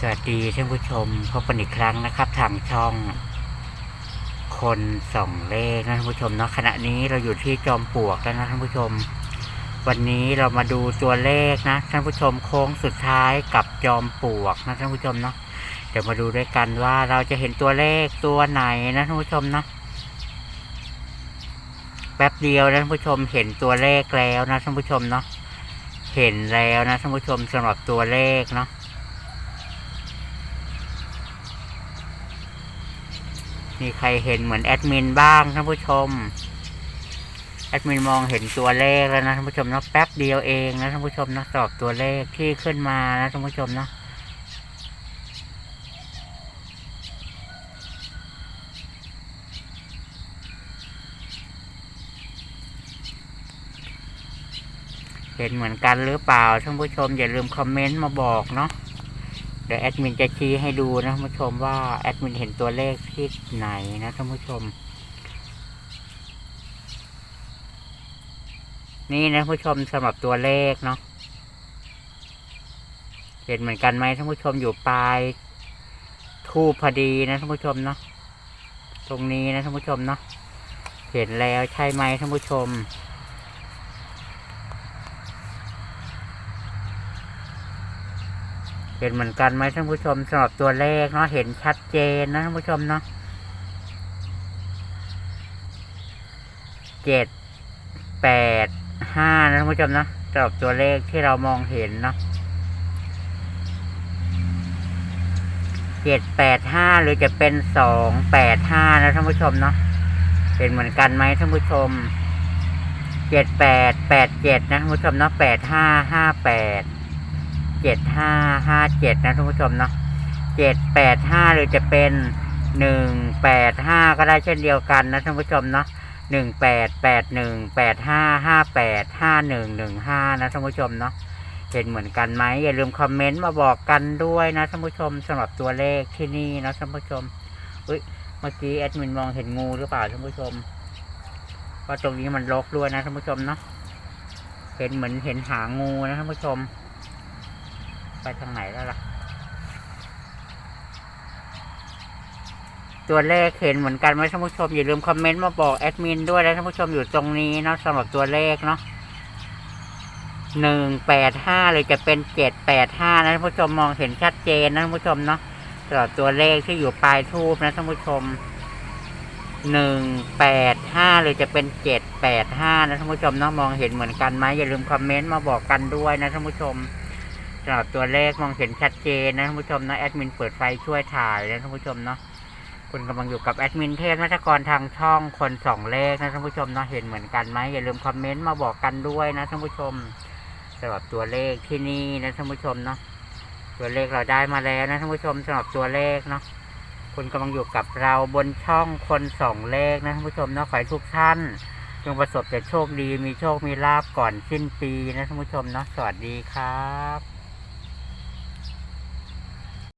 สวัสดีท่านผู้ชมพบกันอีกครั้งนะครับทางช่อง คนส่องเลขนะท่านผู้ชมเนาะขณะนี้เราอยู่ที่จอมปลวกแล้วนะท่านผู้ชม วันนี้เรามาดูตัวเลขนะท่านผู้ชมโค้งสุดท้ายกับจอมปลวกนะท่านผู้ชมเนาะเดี๋ยวมาดูด้วยกันว่าเราจะเห็นตัวเลขตัวไหนนะท่านผู้ชมเนาะแป๊บเดียวนะท่านผู้ชมเห็นตัวเลขแล้วนะท่านผู้ชมเนาะเห็นแล้วนะท่านผู้ชมสำหรับตัวเลขเนาะ มีใครเห็นเหมือนแอดมินบ้างท่านผู้ชม แอดมินมองเห็นตัวเลขแล้วนะท่านผู้ชมเนาะแป๊บเดียวเองนะท่านผู้ชมนะสอบตัวเลขที่ขึ้นมานะท่านผู้ชมเนาะเห็นเหมือนกันหรือเปล่าท่านผู้ชมอย่าลืมคอมเมนต์มาบอกเนาะ เดี๋ยวแอดมินจะชี้ให้ดูนะท่านผู้ชมว่าแอดมินเห็นตัวเลขที่ไหนนะท่านผู้ชม นี่นะท่านผู้ชมสำหรับตัวเลขเนาะเห็นเหมือนกันไหมท่านผู้ชมอยู่ปลายทูพอดีนะท่านผู้ชมเนาะตรงนี้นะท่านผู้ชมเนาะเห็นแล้วใช่ไหมท่านผู้ชม เห็นเหมือนกันไหมท่านผู้ชมสำหรับตัวเลขเนาะเห็นชัดเจนนะท่านผู้ชมเนาะเจ็ดแปดห้านะท่านผู้ชมเนาะสำหรับตัวเลขที่เรามองเห็นเนาะเจ็ดแปดห้าหรือจะเป็นสองแปดห้านะท่านผู้ชมเนาะเห็นเหมือนกันไหมท่านผู้ชมเจ็ดแปดแปดเจ็ดนะท่านผู้ชมเนาะแปดห้าห้าแปด เจ็ดห้าห้าเจ็ดนะท่านผู้ชมเนาะเจ็ดแปดห้าหรือจะเป็นหนึ่งแปดห้าก็ได้เช่นเดียวกันนะท่านผู้ชมเนาะหนึ่งแปดแปดหนึ่งแปดห้าห้าแปดห้าหนึ่งหนึ่งห้านะท่านผู้ชมเนาะเห็นเหมือนกันไหมอย่าลืมคอมเมนต์มาบอกกันด้วยนะท่านผู้ชมสำหรับตัวเลขที่นี่นะท่านผู้ชมอุ้ยเมื่อกี้แอดมินมองเห็นงูหรือเปล่าท่านผู้ชมเพราตรงนี้มันรกด้วยนะท่านผู้ชมเนาะเห็นเหมือนเห็นหางงูนะท่านผู้ชม ไปทางไหนแล้วล่ะ ตัวเลขเห็นเหมือนกันไหมท่านผู้ชม อย่าลืมคอมเมนต์มาบอกแอดมินด้วยนะท่านผู้ชมอยู่ตรงนี้เนาะสำหรับตัวเลขเนาะหนึ่งแปดห้าเลยจะเป็นเจ็ดแปดห้านะท่านผู้ชมมองเห็นชัดเจนนะท่านผู้ชมเนาะสำหรับตัวเลขที่อยู่ปลายทูบนะท่านผู้ชมหนึ่งแปดห้าเลยจะเป็นเจ็ดแปดห้านะท่านผู้ชมเนาะมองเห็นเหมือนกันไหมอย่าลืมคอมเมนต์มาบอกกันด้วยนะท่านผู้ชม สำหรับตัวเลขมองเห็นชัดเจนนะท่านผู้ชมนะแอดมินเปิดไฟช่วยถ่ายนะท่านผู้ชมเนาะคุณกำลังอยู่กับแอดมินเทพนักกรทางช่องคนสองเลขนะท่านผู้ชมเนาะเห็นเหมือนกันไหมอย่าลืมคอมเมนต์มาบอกกันด้วยนะท่านผู้ชมสำหรับตัวเลขที่นี่นะท่านผู้ชมเนาะตัวเลขเราได้มาแล้วนะท่านผู้ชมสำหรับตัวเลขเนาะคุณกำลังอยู่กับเราบนช่องคนสองเลขนะท่านผู้ชมเนาะขอให้ทุกท่านจงประสบแต่โชคดีมีโชคมีลาบก่อนสิ้นปีนะท่านผู้ชมเนาะสวัสดีครับ